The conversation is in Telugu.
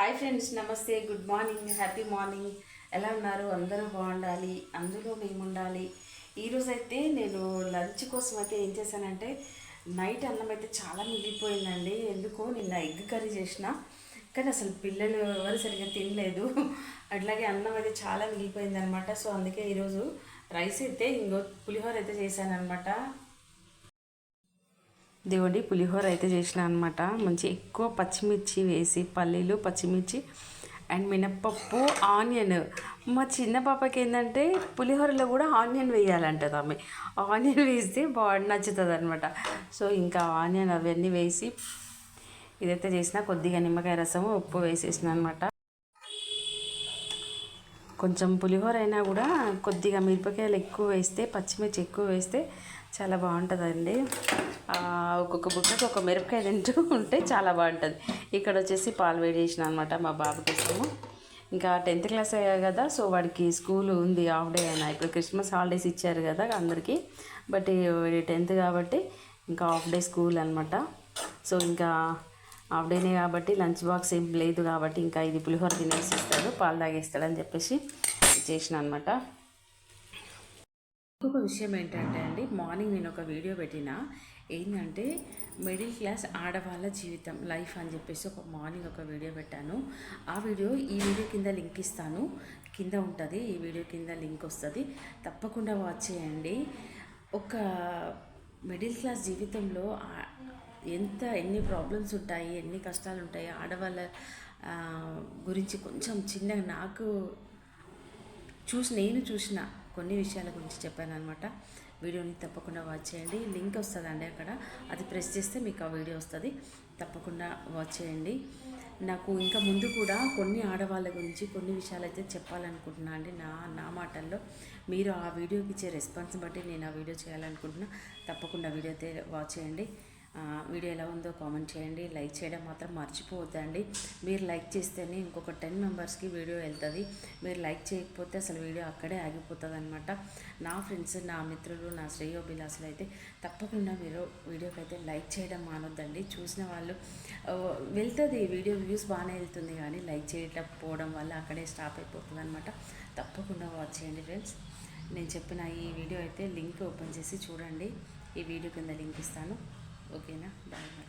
హాయ్ ఫ్రెండ్స్ నమస్తే గుడ్ మార్నింగ్ హ్యాపీ మార్నింగ్. ఎలా ఉన్నారు? అందరూ బాగుండాలి అందులో మేము ఉండాలి ఈరోజు అయితే నేను లంచ్ కోసం అయితే ఏం చేశానంటే నైట్ అన్నం అయితే చాలా మిగిలిపోయిందండి. ఎందుకో నిన్న ఎగ్ కర్రీ చేసిన కానీ అసలు పిల్లలు ఎవరు సరిగ్గా తినలేదు. అట్లాగే అన్నం అయితే చాలా మిగిలిపోయిందనమాట. సో అందుకే ఈరోజు రైస్ అయితే ఇంకో పులిహోర అయితే చేశాను అనమాట దేవుడి పులిహోర అయితే చేసిన అనమాట మంచి ఎక్కువ పచ్చిమిర్చి వేసి పల్లీలు పచ్చిమిర్చి అండ్ మినప్పప్పు ఆనియన్. మా చిన్న పాపకి ఏంటంటే పులిహోరలో కూడా ఆనియన్ వేయాలంటది ఆమె. ఆనియన్ వేస్తే బాగా నచ్చుతుంది అనమాట సో ఇంకా ఆనియన్ అవన్నీ వేసి ఇదైతే చేసిన కొద్దిగా నిమ్మకాయ రసము ఉప్పు వేసేసిన అనమాట కొంచెం పులిహోర అయినా కూడా కొద్దిగా మిరపకాయలు ఎక్కువ వేస్తే పచ్చిమిర్చి ఎక్కువ వేస్తే చాలా బాగుంటుందండి. ఒక్కొక్క బుక్కకి ఒక మిరపకాయ తింటూ ఉంటే చాలా బాగుంటుంది. ఇక్కడ వచ్చేసి పాలు వేడి చేసిన అనమాట మా బాబు కోసము. ఇంకా టెన్త్ క్లాస్ అయ్యారు కదా సో వాడికి స్కూల్ ఉంది హాఫ్ డే అయినా. ఇప్పుడు క్రిస్మస్ హాలిడేస్ ఇచ్చారు కదా అందరికీ. బట్ టెన్త్ కాబట్టి ఇంకా హాఫ్ డే స్కూల్ అనమాట సో ఇంకా హాఫ్ డేనే కాబట్టి లంచ్ బాక్స్ ఏం లేదు కాబట్టి ఇంకా ఇది పులిహోర తినేసి ఇస్తాడు పాలు తాగేస్తాడని చెప్పేసి చేసిన అనమాట ఇంకొక విషయం ఏంటంటే అండి మార్నింగ్ నేను ఒక వీడియో పెట్టిన. ఏంటంటే మిడిల్ క్లాస్ ఆడవాళ్ళ జీవితం లైఫ్ అని చెప్పేసి ఒక మార్నింగ్ ఒక వీడియో పెట్టాను. ఆ వీడియో ఈ వీడియో కింద లింక్ ఇస్తాను. కింద ఉంటుంది ఈ వీడియో కింద లింక్ వస్తుంది. తప్పకుండా వాచ్ చేయండి. ఒక మిడిల్ క్లాస్ జీవితంలో ఎంత ఎన్ని ప్రాబ్లమ్స్ ఉంటాయి ఎన్ని కష్టాలు ఉంటాయి ఆడవాళ్ళ గురించి కొంచెం చిన్నగా నాకు చూసి నేను చూసిన కొన్ని విషయాల గురించి చెప్పాను అనమాట వీడియోని తప్పకుండా వాచ్ చేయండి. లింక్ వస్తుందండి అక్కడ. అది ప్రెస్ చేస్తే మీకు ఆ వీడియో వస్తుంది. తప్పకుండా వాచ్ చేయండి. నాకు ఇంకా ముందు కూడా కొన్ని ఆడవాళ్ళ గురించి కొన్ని విషయాలు అయితే చెప్పాలనుకుంటున్నా అండి. నా నా మాటల్లో మీరు ఆ వీడియోకి ఇచ్చే రెస్పాన్స్ బట్టి నేను ఆ వీడియో చేయాలనుకుంటున్నా. తప్పకుండా వీడియో అయితే వాచ్ చేయండి. వీడియో ఎలా ఉందో కామెంట్ చేయండి. లైక్ చేయడం మాత్రం మర్చిపోవద్దండి. మీరు లైక్ చేస్తేనే ఇంకొక టెన్ మెంబర్స్కి వీడియో వెళ్తుంది. మీరు లైక్ చేయకపోతే అసలు వీడియో అక్కడే ఆగిపోతుంది అనమాట నా ఫ్రెండ్స్ నా మిత్రులు నా శ్రేయోభిలాసులు అయితే తప్పకుండా మీరు వీడియోకి అయితే లైక్ చేయడం మానొద్దండి. చూసిన వాళ్ళు వెళ్తుంది. వీడియో వ్యూస్ బాగానే వెళ్తుంది కానీ లైక్ చేయకపోవడం వల్ల అక్కడే స్టాప్ అయిపోతుంది అనమాట తప్పకుండా వాచ్ చేయండి ఫ్రెండ్స్. నేను చెప్పిన ఈ వీడియో అయితే లింక్ ఓపెన్ చేసి చూడండి. ఈ వీడియో కింద లింక్ ఇస్తాను. ఓకేనా? Bye bye.